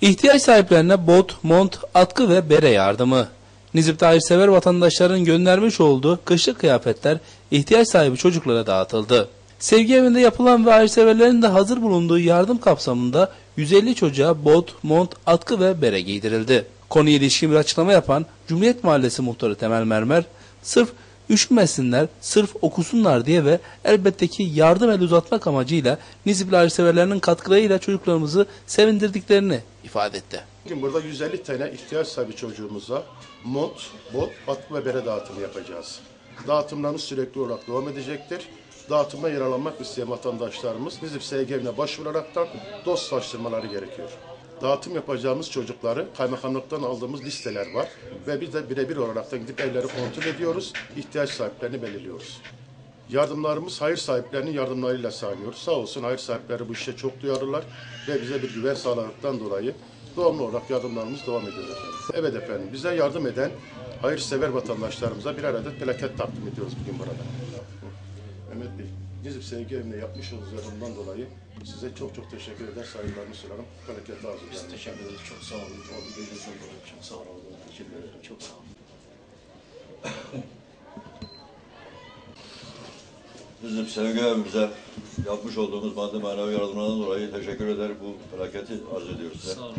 İhtiyaç sahiplerine bot, mont, atkı ve bere yardımı. Nizip'te hayırsever vatandaşların göndermiş olduğu kışlık kıyafetler ihtiyaç sahibi çocuklara dağıtıldı. Sevgi evinde yapılan ve hayırseverlerin de hazır bulunduğu yardım kapsamında 150 çocuğa bot, mont, atkı ve bere giydirildi. Konuya ilişkin bir açıklama yapan Cumhuriyet Mahallesi muhtarı Temel Mermer, sırf üşümesinler, sırf okusunlar diye ve elbette ki yardım el uzatmak amacıyla Nizipli hayırseverlerinin katkılarıyla çocuklarımızı sevindirdiklerini ifade etti. Bugün burada 150 tane ihtiyaç sahibi çocuğumuza mont, bot, atkı ve bere dağıtımı yapacağız. Dağıtımlarımız sürekli olarak devam edecektir. Dağıtımda yer almak isteyen vatandaşlarımız Nizip SGM'ne başvuraraktan dostlaştırmaları gerekiyor. Dağıtım yapacağımız çocukları kaymakamlıktan aldığımız listeler var ve biz de birebir olaraktan gidip evleri kontrol ediyoruz, ihtiyaç sahiplerini belirliyoruz. Yardımlarımız hayır sahiplerinin yardımlarıyla sağlıyoruz. Sağ olsun hayır sahipleri bu işe çok duyarlılar ve bize bir güven sağladıktan dolayı devamlı olarak yardımlarımız devam ediyor efendim. Evet efendim bize yardım eden hayırsever vatandaşlarımıza birer adet plaket takdim ediyoruz bugün burada. Mehmet Bey, Nizip Sevgi yapmış olduğunuz yardımdan dolayı size çok çok teşekkür eder, saygılarımı sunarım. Plaket arzu ederim. Teşekkür ederiz. Çok sağ olun. Çok sağ olun. Teşekkür ederim. Çok sağ olun. Bizim sevgi evimize yapmış olduğumuz maddi manevi yardımlardan dolayı teşekkür eder. Bu plaketi arz ediyoruz size. Sağ olun.